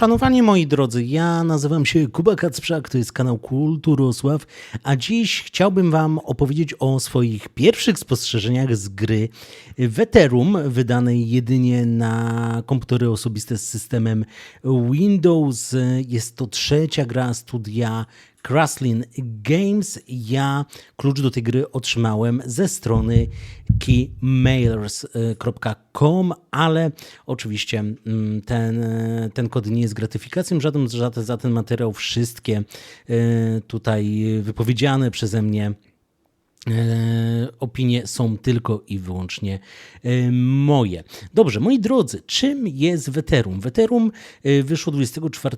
Uszanowanie moi drodzy, ja nazywam się Kuba Kacprzak, to jest kanał Kulturosław, a dziś chciałbym wam opowiedzieć o swoich pierwszych spostrzeżeniach z gry Veterum, wydanej jedynie na komputery osobiste z systemem Windows. Jest to trzecia gra studia Kraslin Games. Ja klucz do tej gry otrzymałem ze strony keymailers.com, ale oczywiście mm, ten, ten kod nie jest gratyfikacją żadną za, ten materiał. Wszystkie e, tutaj wypowiedziane przeze mnie E, opinie są tylko i wyłącznie e, moje. Dobrze, moi drodzy, czym jest Weterum? Weterum e, wyszło 24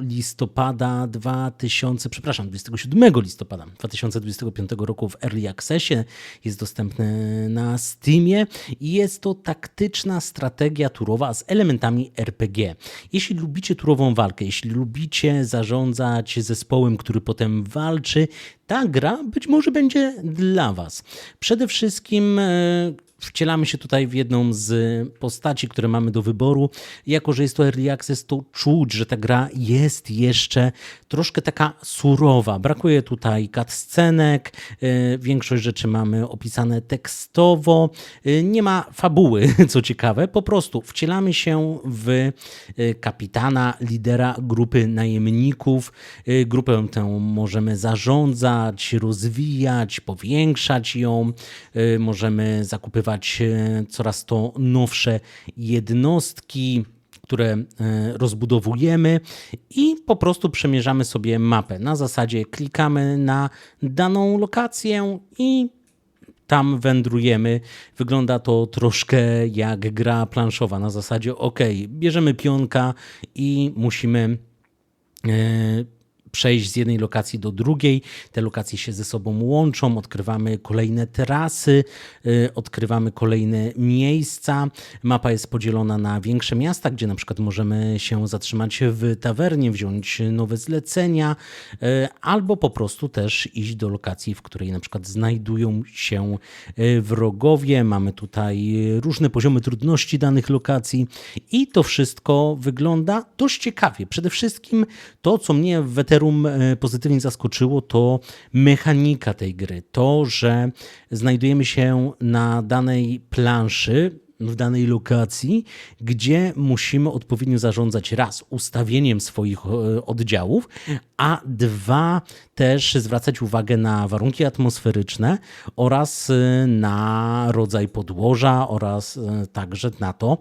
listopada 2000, przepraszam, 27 listopada 2025 roku w Early Accessie. Jest dostępny na Steamie i jest to taktyczna strategia turowa z elementami RPG. Jeśli lubicie turową walkę, jeśli lubicie zarządzać zespołem, który potem walczy, ta gra być może będzie dla Was. Przede wszystkim e, wcielamy się tutaj w jedną z postaci, które mamy do wyboru. Jako, że jest to early access, to czuć, że ta gra jest jeszcze troszkę taka surowa. Brakuje tutaj cutscenek, e, większość rzeczy mamy opisane tekstowo, e, nie ma fabuły, co ciekawe, po prostu wcielamy się w e, kapitana, lidera grupy najemników. Grupę tę możemy zarządzać, rozwijać, powiększać ją, możemy zakupywać E, coraz to nowsze jednostki, które e, rozbudowujemy i po prostu przemierzamy sobie mapę. Na zasadzie klikamy na daną lokację i tam wędrujemy. Wygląda to troszkę jak gra planszowa. Na zasadzie, ok, bierzemy pionka i musimy e, przejść z jednej lokacji do drugiej. Te lokacje się ze sobą łączą, odkrywamy kolejne terasy, y, odkrywamy kolejne miejsca. Mapa jest podzielona na większe miasta, gdzie na przykład możemy się zatrzymać w tawernie, wziąć nowe zlecenia, y, albo po prostu też iść do lokacji, w której na przykład znajdują się y, wrogowie. Mamy tutaj różne poziomy trudności danych lokacji i to wszystko wygląda dość ciekawie. Przede wszystkim to, co mnie w weteru E, pozytywnie zaskoczyło, to mechanika tej gry. To, że znajdujemy się na danej planszy, w danej lokacji, gdzie musimy odpowiednio zarządzać raz ustawieniem swoich e, oddziałów, a dwa też zwracać uwagę na warunki atmosferyczne oraz e, na rodzaj podłoża oraz e, także na to,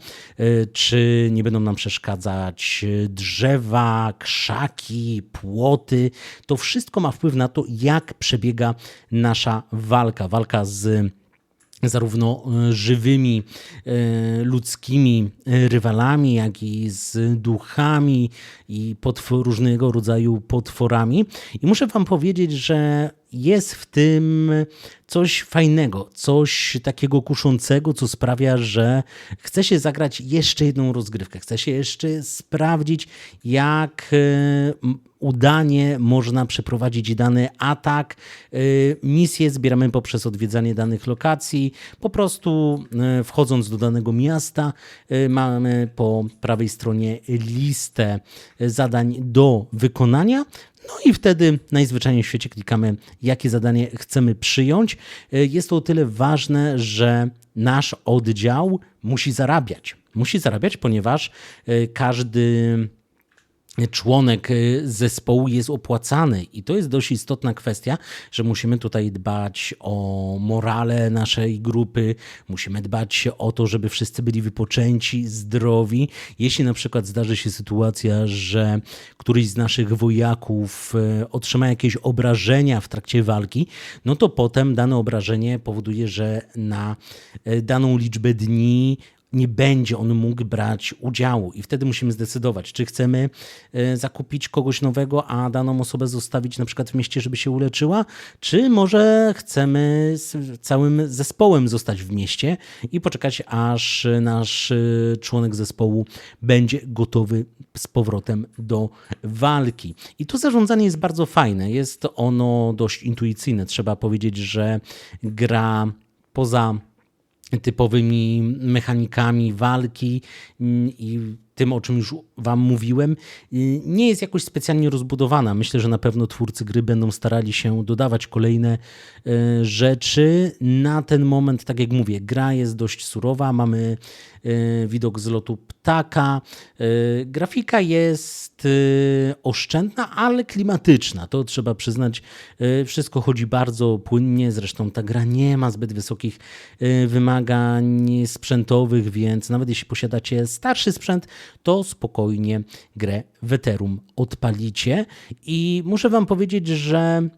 czy nie będą nam przeszkadzać drzewa, krzaki, płoty. To wszystko ma wpływ na to, jak przebiega nasza walka. Walka z zarówno e, żywymi e, ludzkimi e, rywalami, jak i z duchami i różnego rodzaju potworami. I muszę Wam powiedzieć, że jest w tym coś fajnego, coś takiego kuszącego, co sprawia, że chce się zagrać jeszcze jedną rozgrywkę, chce się jeszcze sprawdzić, jak udanie można przeprowadzić dany atak. Y, misje zbieramy poprzez odwiedzanie danych lokacji. Po prostu y, wchodząc do danego miasta, mamy po prawej stronie listę zadań do wykonania. No i wtedy najzwyczajniej w świecie klikamy, jakie zadanie chcemy przyjąć. Jest to o tyle ważne, że nasz oddział musi zarabiać. Musi zarabiać, ponieważ każdy członek y, zespołu jest opłacany i to jest dość istotna kwestia, że musimy tutaj dbać o morale naszej grupy, musimy dbać o to, żeby wszyscy byli wypoczęci, zdrowi. Jeśli na przykład zdarzy się sytuacja, że któryś z naszych wojaków y, otrzyma jakieś obrażenia w trakcie walki, no to potem dane obrażenie powoduje, że na y, daną liczbę dni nie będzie on mógł brać udziału. I wtedy musimy zdecydować, czy chcemy e, zakupić kogoś nowego, a daną osobę zostawić na przykład w mieście, żeby się uleczyła, czy może chcemy z całym zespołem zostać w mieście i poczekać, aż nasz e, członek zespołu będzie gotowy z powrotem do walki. I to zarządzanie jest bardzo fajne. Jest ono dość intuicyjne. Trzeba powiedzieć, że gra poza typowymi mechanikami walki mm, i tym, o czym już Wam mówiłem, y, nie jest jakoś specjalnie rozbudowana. Myślę, że na pewno twórcy gry będą starali się dodawać kolejne y, rzeczy. Na ten moment, tak jak mówię, gra jest dość surowa. Mamy y, widok z lotu ptaka. Grafika jest oszczędna, ale klimatyczna. To trzeba przyznać. Wszystko chodzi bardzo płynnie. Zresztą ta gra nie ma zbyt wysokich wymagań sprzętowych, więc nawet jeśli posiadacie starszy sprzęt, to spokojnie grę Veterum odpalicie. I muszę Wam powiedzieć, że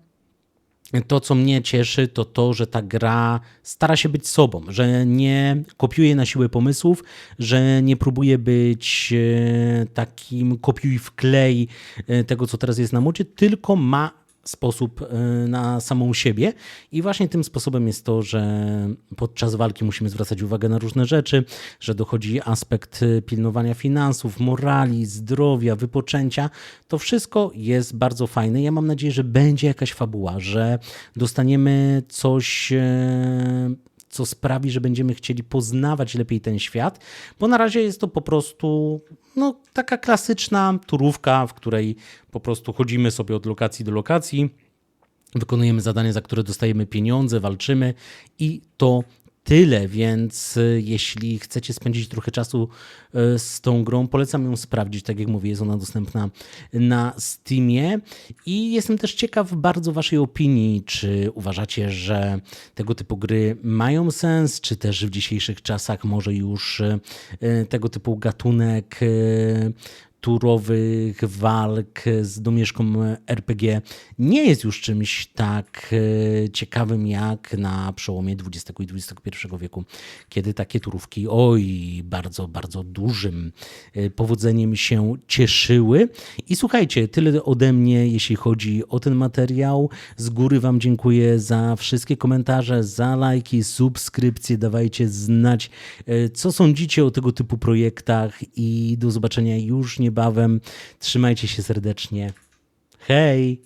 to, co mnie cieszy, to to, że ta gra stara się być sobą, że nie kopiuje na siłę pomysłów, że nie próbuje być e, takim kopiuj w klej e, tego, co teraz jest na modzie, tylko ma sposób e, na samą siebie. I właśnie tym sposobem jest to, że podczas walki musimy zwracać uwagę na różne rzeczy, że dochodzi aspekt e, pilnowania finansów, morali, zdrowia, wypoczęcia. To wszystko jest bardzo fajne. Ja mam nadzieję, że będzie jakaś fabuła, że dostaniemy coś e, co sprawi, że będziemy chcieli poznawać lepiej ten świat, bo na razie jest to po prostu no, taka klasyczna turówka, w której po prostu chodzimy sobie od lokacji do lokacji, wykonujemy zadania, za które dostajemy pieniądze, walczymy i to tyle, więc y, jeśli chcecie spędzić trochę czasu y, z tą grą, polecam ją sprawdzić. Tak jak mówię, jest ona dostępna na Steamie i jestem też ciekaw bardzo Waszej opinii. Czy uważacie, że tego typu gry mają sens, czy też w dzisiejszych czasach może już y, tego typu gatunek turowych walk z domieszką RPG nie jest już czymś tak e, ciekawym jak na przełomie XX i XXI wieku, kiedy takie turówki, oj, bardzo, bardzo dużym e, powodzeniem się cieszyły. I słuchajcie, tyle ode mnie, jeśli chodzi o ten materiał. Z góry Wam dziękuję za wszystkie komentarze, za lajki, subskrypcje. Dawajcie znać, e, co sądzicie o tego typu projektach i do zobaczenia już niebawem. Trzymajcie się serdecznie. Hej!